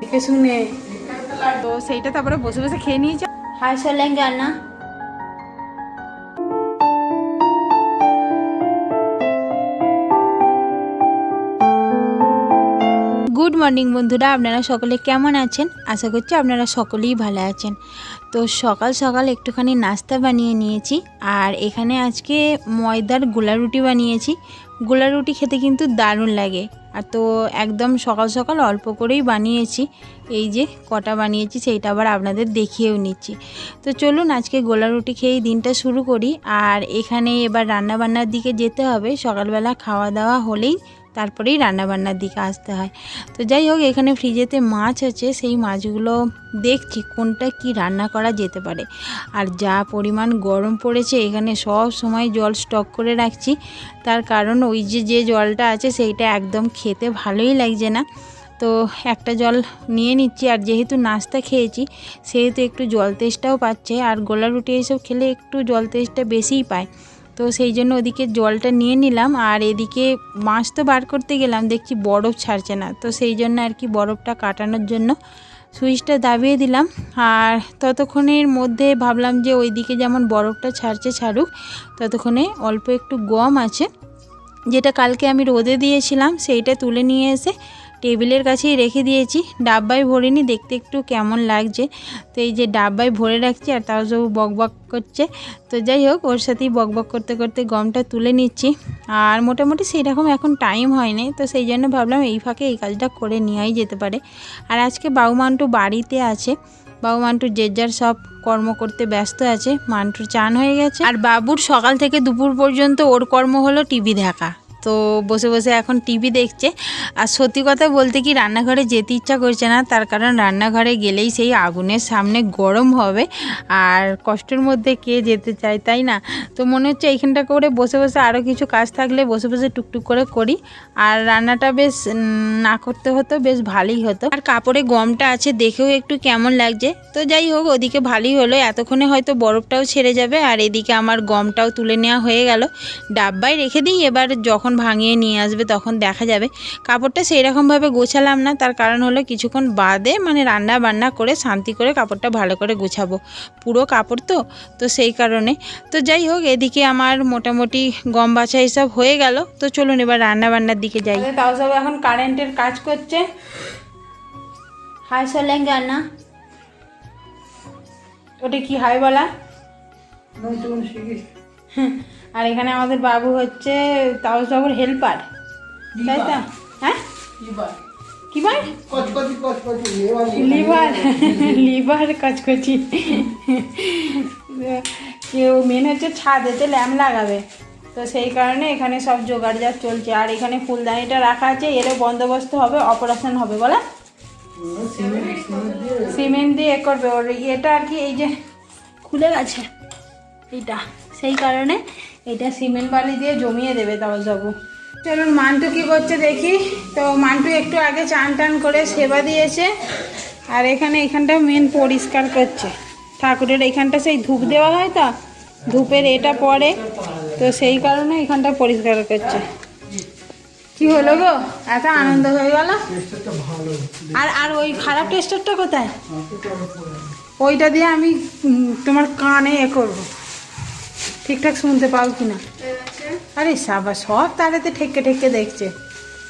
দেখে শুনে। তো সেইটা তারপরে বসে বসে খেয়ে নিয়েছে। হাই চলেন না গুড মর্নিং বন্ধুরা। আপনারা সকলে কেমন আছেন? আশা করছি আপনারা সকলেই ভালো আছেন। তো সকাল সকাল একটুখানি নাস্তা বানিয়ে নিয়েছি আর এখানে আজকে ময়দার গোলা রুটি বানিয়েছি। গোলা রুটি খেতে কিন্তু দারুণ লাগে। আর তো একদম সকাল সকাল অল্প করেই বানিয়েছি। এই যে কটা বানিয়েছি সেইটা আবার আপনাদের দেখিয়েও নিচ্ছি। তো চলুন আজকে গোলা রুটি খেয়েই দিনটা শুরু করি। আর এখানে এবার রান্না বান্নার দিকে যেতে হবে। সকালবেলা খাওয়া দাওয়া হলেই তারপরেই রান্নাবান্নার দিকে আসতে হয়। তো যাই হোক, এখানে ফ্রিজেতে মাছ আছে, সেই মাছগুলো দেখছি কোনটা কি রান্না করা যেতে পারে। আর যা পরিমাণ গরম পড়েছে, এখানে সব সময় জল স্টক করে রাখছি। তার কারণ ওই যে যে জলটা আছে, সেইটা একদম খেতে ভালোই লাগছে না। তো একটা জল নিয়ে নিচ্ছি, আর যেহেতু নাস্তা খেয়েছি, সেহেতু একটু জল তেষ্টাও পাচ্ছে। আর গোলা রুটি এইসব খেলে একটু জল তেষ্টা বেশিই পায়। তো সেই জন্য ওদিকে জলটা নিয়ে নিলাম আর এদিকে মাছ তো বার করতে গেলাম, দেখছি বরফ ছাড়ছে না। তো সেই জন্য আর কি বরফটা কাটানোর জন্য সুইচটা দাবিয়ে দিলাম। আর ততক্ষণের মধ্যে ভাবলাম যে ওইদিকে যেমন বরফটা ছাড়ছে ছাড়ুক, ততক্ষণে অল্প একটু গম আছে, যেটা কালকে আমি রোদে দিয়েছিলাম, সেইটা তুলে নিয়ে এসে টেবিলের কাছেই রেখে দিয়েছি। ডাব্বায় ভরিনি, দেখতে একটু কেমন লাগছে। তো এই যে ডাব্বায় ভরে রাখছি আর তাও সব বক বক করছে। তো যাই হোক, ওর সাথেই বক বক করতে করতে গমটা তুলে নিচ্ছি। আর মোটামুটি সেই রকম এখন টাইম হয়নি, তো সেই জন্য ভাবলাম এই ফাঁকে এই কাজটা করে নেওয়াই যেতে পারে। আর আজকে বাবু মান্টু বাড়িতে আছে। বাবু মান্টু যে যার সব কর্ম করতে ব্যস্ত আছে। মান্টুর চান হয়ে গেছে। আর বাবুর সকাল থেকে দুপুর পর্যন্ত ওর কর্ম হলো টিভি দেখা। তো বসে বসে এখন টিভি দেখছে। আর সত্যি কথা বলতে কি, রান্নাঘরে যেতে ইচ্ছা করছে না, তার কারণ রান্নাঘরে গেলেই সেই আগুনের সামনে গরম হবে। আর কষ্টের মধ্যে কে যেতে চায়, তাই না? তো মনে হচ্ছে এইখানটা করে বসে বসে আরও কিছু কাজ থাকলে বসে বসে টুকটুক করে করি। আর রান্নাটা বেশ না করতে হতো, বেশ ভালোই হতো। আর কাপড়ে গমটা আছে, দেখেও একটু কেমন লাগছে। তো যাই হোক, ওদিকে ভালোই হলো। এতক্ষণে হয়তো বরফটাও ছেড়ে যাবে। আর এদিকে আমার গমটাও তুলে নেওয়া হয়ে গেল। ডাব্বায় রেখে দিই, এবার যখন ভাঙিয়ে নিয়ে আসবে তখন দেখা যাবে। কাপড়টা সেই রকমভাবে গোছালাম না তার কারণ হলো কিছুক্ষণ বাদে মানে রান্না বান্না করে শান্তি করে কাপড়টা ভালো করে গোছাবো। পুরো কাপড় তো তো সেই কারণে। তো যাই হোক এদিকে আমার মোটামুটি গম বাছা এসব হয়ে গেল। তো চলুন এবার রান্না বান্নার দিকে যাই। তাও সব এখন কারেন্টের কাজ করছে। হাই সলেন আনা ওটা কি হাই বলা? নতুন আর এখানে আমাদের বাবু হচ্ছে তাও সবর হেল্পার তাই তো? হ্যাঁ? কি ভাই লিভার। লিভার কচকচি। কেউ মেন হচ্ছে ছাদেতে ল্যাম্প লাগাবে। তো সেই কারণে এখানে সব জোগাড় যা চলছে। আর এখানে ফুলদানিটা রাখা আছে এরও বন্দোবস্ত হবে অপারেশন হবে বলা? সিমেন্ট দিয়ে। এ করবে। ওর এটা আর কি এই যে খুলে গেছে। এইটা। সেই কারণে এটা সিমেন্ট বালি দিয়ে জমিয়ে দেবে তাও যাব। চলুন, মান্টু কি করছে দেখি। তো মান্টু একটু আগে চান টান করে সেবা দিয়েছে আর এখানে এখানটা মেন পরিষ্কার করছে। ঠাকুরের এখানটা সেই ধূপ দেওয়া হয় তো, ধূপের এটা পড়ে। তো সেই কারণে এখানটা পরিষ্কার করছে। কি হলো গো? এত আনন্দ হয়ে গেল? আর আর ওই খারাপ টেস্টারটা কোথায়? ওইটা দিয়ে আমি তোমার কানে এ করব। ঠিকঠাক শুনতে পাও কি না আরে সাবা সব তারাতে ঠেকে ঠেকে দেখছে।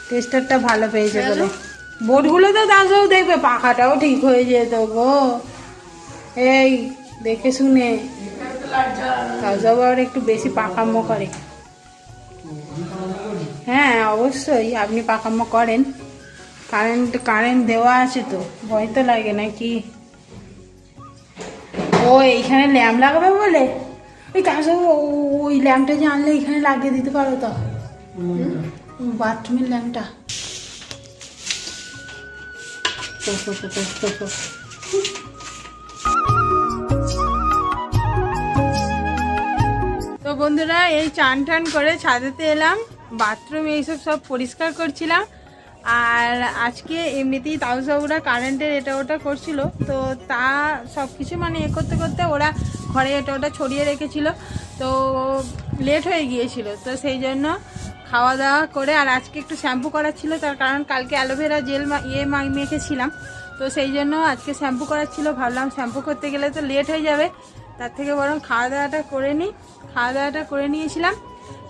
টেস্টারটা ভালো পেয়েছে বলে। বোর্ডগুলো তো দাদাও দেখবে পাখাটাও ঠিক হয়ে যেত গো। এই দেখে শুনে। দাদাও আবার একটু বেশি পাকাম্য করে। হ্যাঁ অবশ্যই আপনি পাকাম্য করেন। কারেন্ট কারেন্ট দেওয়া আছে তো ভয় তো লাগে নাকি? ও এইখানে ল্যাম্প লাগাবে বলে? ওই কাছে ওই ল্যাম্পটা যে আনলে এখানে লাগিয়ে দিতে পারো তো। বাথরুমের ল্যাম্পটা তো বন্ধুরা এই চান টান করে ছাদেতে এলাম। বাথরুম এইসব সব পরিষ্কার করছিলাম। আর আজকে এমনিতেই তাউসাউরা কারেন্টের এটা ওটা করছিল, তো তা সব কিছু মানে এ করতে করতে ওরা ঘরে এটা ওটা ছড়িয়ে রেখেছিল, তো লেট হয়ে গিয়েছিল, তো সেই জন্য খাওয়া দাওয়া করে আর আজকে একটু শ্যাম্পু করার ছিল, তার কারণ কালকে অ্যালোভেরা জেল ইয়ে মেখেছিলাম, তো সেই জন্য আজকে শ্যাম্পু করার ছিল, ভাবলাম শ্যাম্পু করতে গেলে তো লেট হয়ে যাবে, তার থেকে বরং খাওয়া দাওয়াটা করে নিই খাওয়া দাওয়াটা করে নিয়েছিলাম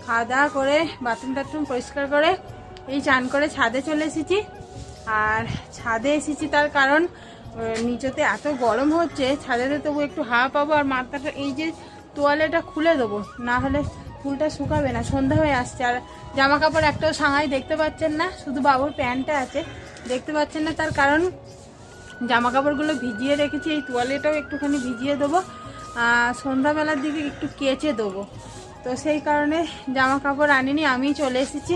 খাওয়া দাওয়া করে বাথরুম টাথরুম পরিষ্কার করে এই চান করে ছাদে চলে এসেছি। আর ছাদে এসেছি তার কারণ নিচেতে এত গরম হচ্ছে, ছাদেতে তবু একটু হাওয়া পাবো আর মাথাটা, এই যে তোয়ালেটা খুলে দেবো, না হলে ফুলটা শুকাবে না, সন্ধ্যা হয়ে আসছে। আর জামা কাপড় একটাও সাঙাই দেখতে পাচ্ছেন না, শুধু বাবুর প্যান্টটা আছে, দেখতে পাচ্ছেন না তার কারণ। জামা কাপড়গুলো ভিজিয়ে রেখেছি, এই তোয়ালেটাও একটুখানি ভিজিয়ে দেবো সন্ধ্যাবেলার দিকে একটু কেচে দেবো। তো সেই কারণে জামা কাপড় আনিনি আমি চলে এসেছি।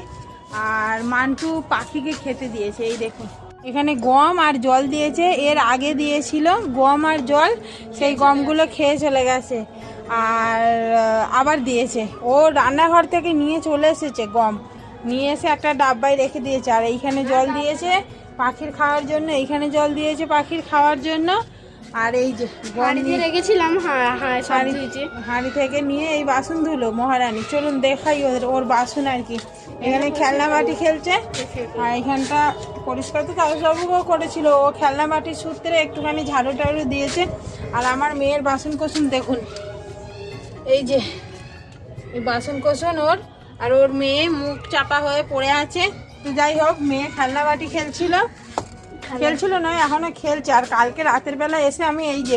আর মান্টু পাখিকে খেতে দিয়েছে, এই দেখুন। এখানে গম আর জল দিয়েছে, এর আগে দিয়েছিল গম আর জল, সেই গমগুলো খেয়ে চলে গেছে। আর আবার দিয়েছে। ও রান্নাঘর থেকে নিয়ে চলে এসেছে গম। নিয়ে এসে একটা ডাব্বায় রেখে দিয়েছে। আর এইখানে জল দিয়েছে পাখির খাওয়ার জন্য, এইখানে জল দিয়েছে পাখির খাওয়ার জন্য। আর এই যে রেখেছিলাম হ্যাঁ হ্যাঁ হাঁড়ি হাঁড়ি থেকে নিয়ে এই বাসন ধুলো মহারানী। চলুন দেখাই ওদের ওর বাসন আর কি। এখানে খেলনা মাটি খেলছে। আর এখানটা পরিষ্কার তো তারসবাবুও করেছিল। ও খেলনা মাটির সূত্রে একটুখানি ঝাড়ু টাড়ু দিয়েছে। আর আমার মেয়ের বাসন কোসন দেখুন। এই যে এই বাসন কোসন ওর। আর ওর মেয়ে মুখ চাপা হয়ে পড়ে আছে। তো যাই হোক মেয়ে খেলনা বাটি খেলছিল। খেলছিল নয় এখনও খেলছে। আর কালকে রাতের বেলা এসে আমি এই যে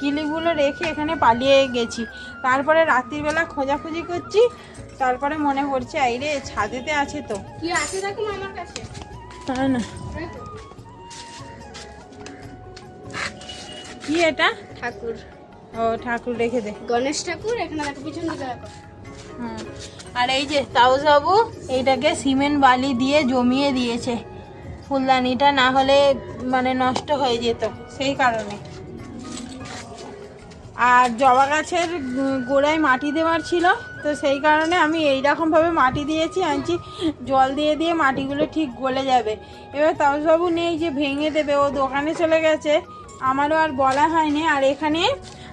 কিলিগুলো রেখে এখানে পালিয়ে গেছি। তারপরে রাত্রির বেলা খোঁজাখুঁজি করছি তারপরে মনে পড়ছে এই রে ছাদেতে আছে তো। কি আছে দেখুন আমার কাছে। তাই না। কি এটা? ঠাকুর। ও ঠাকুর রেখে দে। গণেশ ঠাকুর এখানে দেখো পিছন দিকে দেখো। হুম। আর এই যে তাউসাবু এইটাকে সিমেন্ট বালি দিয়ে জমিয়ে দিয়েছে। ফুলদানিটা না হলে মানে নষ্ট হয়ে যেত, সেই কারণে। আর জবা গাছের গোড়ায় মাটি দেওয়ার ছিল, তো সেই কারণে আমি এই রকমভাবে মাটি দিয়েছি, আনছি। জল দিয়ে দিয়ে মাটিগুলো ঠিক গলে যাবে। এবার তাউসবাবু নেই যে ভেঙে দেবে, ও দোকানে চলে গেছে। আমারও আর বলা হয়নি। আর এখানে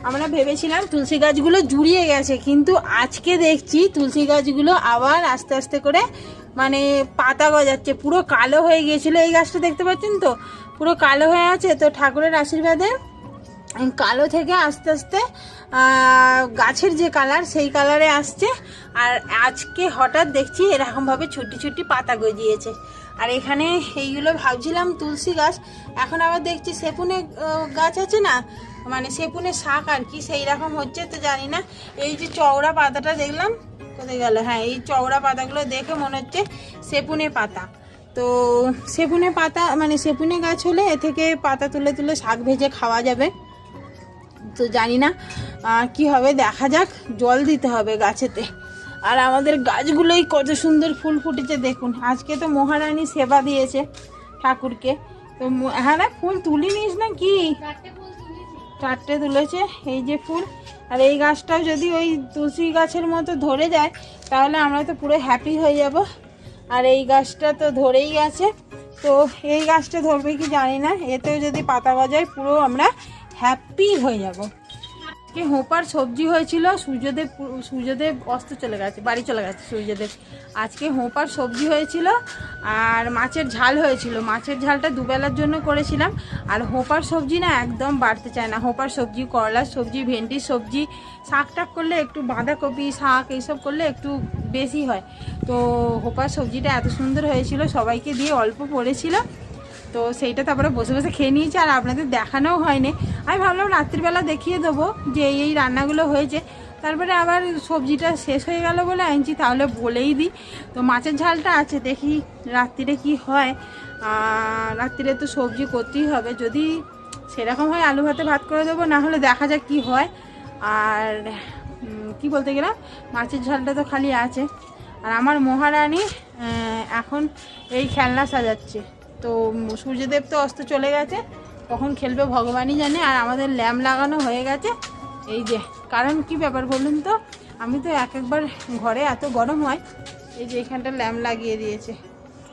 আমরা ভেবেছিলাম তুলসী গাছগুলো জুড়িয়ে গেছে, কিন্তু আজকে দেখছি তুলসী গাছগুলো আবার আস্তে আস্তে করে মানে পাতা গজাচ্ছে, পুরো কালো হয়ে গিয়েছিল এই গাছটা, দেখতে পাচ্ছেন তো? পুরো কালো হয়ে আছে, তো ঠাকুরের আশীর্বাদে কালো থেকে আস্তে আস্তে গাছের যে কালার, সেই কালারে আসছে। আর আজকে হঠাৎ দেখছি এরকমভাবে ছুটি ছুটি পাতা গজিয়েছে। আর এখানে এইগুলো ভাবছিলাম, তুলসী গাছ, এখন আবার দেখছি সেপুনে গাছ আছে না? মানে সেপুনে শাক আর কি সেই রকম হচ্ছে, তো জানি না। এই যে চওড়া পাতাটা দেখলাম কোথায় গেল। হ্যাঁ এই চওড়া পাতাগুলো দেখে মনে হচ্ছে সেপুনে পাতা। তো সেপুনে পাতা মানে সেপুনে গাছ হলে এ থেকে পাতা তুলে তুলে শাক ভেজে খাওয়া যাবে। তো জানি না কি হবে, দেখা যাক। জল দিতে হবে গাছেতে। আর আমাদের গাছগুলোই কত সুন্দর ফুল ফুটেছে দেখুন। আজকে তো মহারানী সেবা দিয়েছে ঠাকুরকে। তো হ্যাঁ ফুল তুলি নিস না কি? চারটে তুলেছে, এই যে ফুল। আর এই গাছটাও যদি ওই তুলসী গাছের মতো ধরে যায়, তাহলে আমরা তো পুরো হ্যাপি হয়ে যাব। আর এই গাছটা তো ধরেই গেছে। তো এই গাছটা ধরবে কি জানি না, এতেও যদি পাতা গজায় পুরো আমরা হ্যাপি হয়ে যাব। আজকে হোপার সবজি হয়েছিল, সূর্যদেব সূর্যদেব অস্ত চলে গেছে, বাড়ি চলে গেছে সূর্যদেব। আজকে হোপার সবজি হয়েছিল আর মাছের ঝাল হয়েছিল। মাছের ঝালটা দুবেলার জন্য করেছিলাম, আর হোপার সবজি না একদম বাড়তে চায় না। হোপার সবজি, করলার সবজি, ভেন্ডির সবজি, শাক টাক করলে একটু বাঁধাকপি, শাক এইসব করলে একটু বেশি হয়। তো হোপার সবজিটা এত সুন্দর হয়েছিল, সবাইকে দিয়ে অল্প পড়েছিল। তো সেইটা তারপরে বসে বসে খেয়ে নিয়েছি, আর আপনাদের দেখানোও হয়নি। আমি ভাবলাম রাত্রিবেলা দেখিয়ে দেবো যে এই রান্নাগুলো হয়েছে। তারপরে আবার সবজিটা শেষ হয়ে গেল বলে আনছি, তাহলে বলেই দিই। তো মাছের ঝালটা আছে, দেখি রাত্রিরে কি হয়। রাত্রিরে তো সবজি করতেই হবে। যদি সেরকম হয় আলু ভাতে ভাত করে দেবো, না হলে দেখা যাক কি হয়। আর কি বলতে গেলাম? মাছের ঝালটা তো খালি আছে। আর আমার মহারানী এখন এই খেলনা সাজাচ্ছে। তো সূর্যদেব তো অস্ত চলে গেছে। কখন খেলবে ভগবানই জানে, আর আমাদের ল্যাম্প লাগানো হয়ে গেছে। এই যে, কারণ কি ব্যাপার বলুন তো? আমি তো এক একবার ঘরে এত গরম হয়, এই যে এখানটা ল্যাম্প লাগিয়ে দিয়েছে।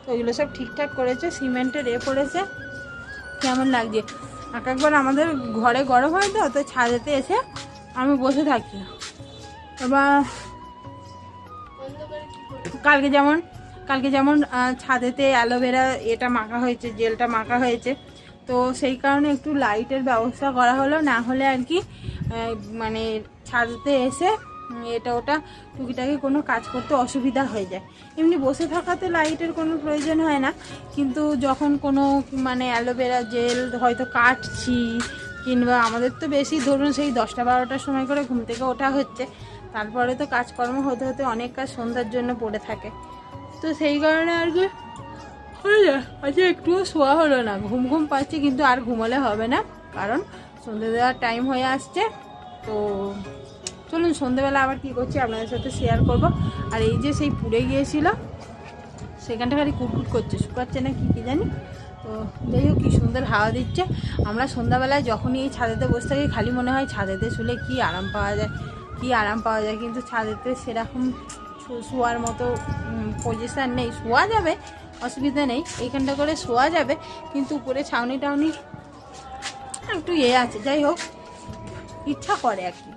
তো ওইগুলো সব ঠিকঠাক করেছে, সিমেন্টের এ পড়েছে। কেমন লাগছে? এক একবার আমাদের ঘরে গরম হয় তো তো ছাদেতে এসে আমি বসে থাকি। এবার কালকে যেমন কালকে যেমন ছাদেতে অ্যালোভেরা এটা মাখা হয়েছে, জেলটা মাখা হয়েছে তো সেই কারণে একটু লাইটের ব্যবস্থা করা হলো, না হলে আর কি মানে ছাদেতে এসে এটা ওটা টুকিটাকি কোনো কাজ করতে অসুবিধা হয়ে যায়। এমনি বসে থাকাতে লাইটের কোনো প্রয়োজন হয় না, কিন্তু যখন কোনো মানে অ্যালোভেরা জেল হয়তো কাটছি, কিংবা আমাদের তো বেশি, ধরুন সেই দশটা বারোটার সময় করে ঘুম থেকে ওঠা হচ্ছে, তারপরে তো কাজকর্ম হতে হতে অনেক কাজ সন্ধ্যার জন্য পড়ে থাকে। তো সেই কারণে আর কি আজকে একটুও শোয়া হলো না, ঘুম ঘুম পাচ্ছি কিন্তু আর ঘুমালে হবে না, কারণ সন্ধ্যে দেওয়ার টাইম হয়ে আসছে। তো চলুন সন্ধ্যেবেলা আবার কি করছি আপনাদের সাথে শেয়ার করব। আর এই যে সেই পুড়ে গিয়েছিল সেখানটা খালি কুটকুট করছে, শুকাচ্ছে না কি কি জানি। তো যাই হোক, কী সুন্দর হাওয়া দিচ্ছে। আমরা সন্ধ্যাবেলায় যখনই এই ছাদেতে বসে থাকি, খালি মনে হয় ছাদেতে শুলে কি আরাম পাওয়া যায়, কি আরাম পাওয়া যায়। কিন্তু ছাদেতে সেরকম শোয়ার মতো পজিশান নেই। শোয়া যাবে অসুবিধা নেই। এইখানটা করে শোয়া যাবে। কিন্তু উপরে ছাউনি টাউনি একটু ইয়ে আছে। যাই হোক, ইচ্ছা করে আর কি।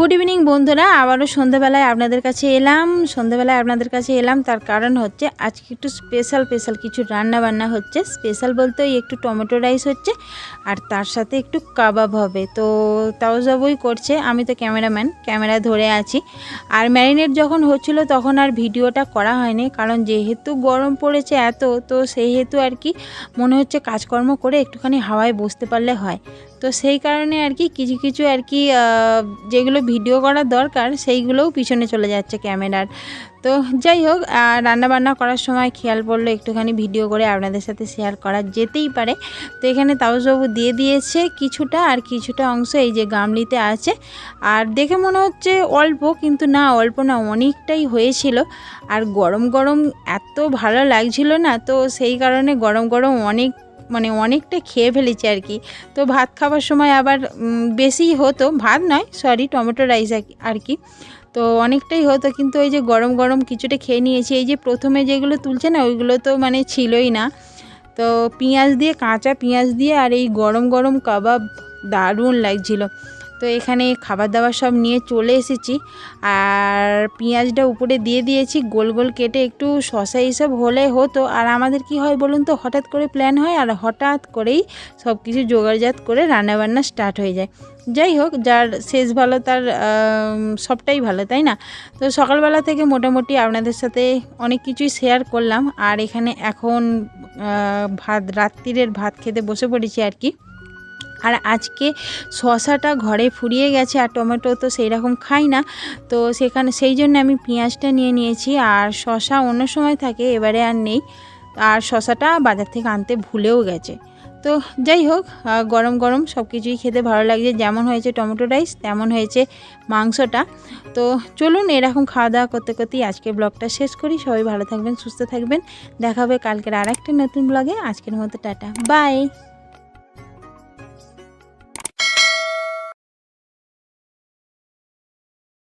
গুড ইভিনিং বন্ধুরা। আবারও সন্ধ্যাবেলায় আপনাদের কাছে এলাম। সন্ধ্যাবেলায় আপনাদের কাছে এলাম। তার কারণ হচ্ছে, আজকে একটু স্পেশাল স্পেশাল কিছু রান্না বান্না হচ্ছে। স্পেশাল বলতে ওই একটু টমেটো রাইস হচ্ছে, আর তার সাথে একটু কাবাব হবে। তো তাও যাবই করছে। আমি তো ক্যামেরাম্যান ক্যামেরা ধরে আছি। আর ম্যারিনেট যখন হচ্ছিল, তখন আর ভিডিওটা করা হয়নি। কারণ যেহেতু গরম পড়েছে এত, তো সেই হেতু আর কি মনে হচ্ছে কাজকর্ম করে একটুখানি হাওয়ায় বসতে পারলে হয়। তো সেই কারণে আর কি কিছু কিছু আর কি যেগুলো ভিডিও করার দরকার সেইগুলোও পিছনে চলে যাচ্ছে ক্যামেরার। তো যাই হোক রান্নাবান্না করার সময় খেয়াল পড়ল একটুখানি ভিডিও করে আপনাদের সাথে শেয়ার করা যেতেই পারে। তো এখানে তাওজবাবু দিয়ে দিয়েছে কিছুটা আর কিছুটা অংশ এই যে গামলিতে আছে। আর দেখে মনে হচ্ছে অল্প, কিন্তু না, অল্প না, অনেকটাই হয়েছিল। আর গরম গরম এত ভালো লাগছিল না, তো সেই কারণে গরম গরম অনেক মানে অনেকটা খেয়ে ফেলেছি আর কি। তো ভাত খাওয়ার সময় আবার বেশি হতো, ভাত নয় সরি টমেটো রাইস আর কি। তো অনেকটাই হতো, কিন্তু ওই যে গরম গরম কিছুটা খেয়ে নিয়েছি। এই যে প্রথমে যেগুলো তুলছে না, ওইগুলো তো মানে ছিলই না। তো পেঁয়াজ দিয়ে, কাঁচা পেঁয়াজ দিয়ে আর এই গরম গরম কাবাব দারুণ লাগছিল। তো এখানে খাবার দাবার সব নিয়ে চলে এসেছি। আর পেঁয়াজটা উপরে দিয়ে দিয়েছি, গোল গোল কেটে একটু শশা এইসব হলে হতো। আর আমাদের কি হয় বলুন তো, হঠাৎ করে প্ল্যান হয় আর হঠাৎ করেই সব কিছু জোগাড়জাত করে রান্নাবান্না স্টার্ট হয়ে যায়। যাই হোক, যার শেষ ভালো তার সবটাই ভালো, তাই না? তো সকালবেলা থেকে মোটামুটি আপনাদের সাথে অনেক কিছুই শেয়ার করলাম। আর এখানে এখন ভাত, রাত্রিরের ভাত খেতে বসে পড়েছি আর কি। আর আজকে শশাটা ঘরে ফুরিয়ে গেছে আর টমেটো তো সেই রকম খাই না, তো সেখানে সেই জন্য আমি পেঁয়াজটা নিয়ে নিয়েছি আর শশা অন্য সময় থাকে, এবারে আর নেই। আর শশাটা বাজার থেকে আনতে ভুলেও গেছে। তো যাই হোক গরম গরম সব কিছুই খেতে ভালো লাগছে। যেমন হয়েছে টমেটো রাইস, তেমন হয়েছে মাংসটা। তো চলুন এরকম খাওয়া দাওয়া করতে করতেই আজকে ব্লগটা শেষ করি। সবাই ভালো থাকবেন, সুস্থ থাকবেন। দেখা হবে কালকের আর একটা নতুন ব্লগে। আজকের মতো টাটা। বাই!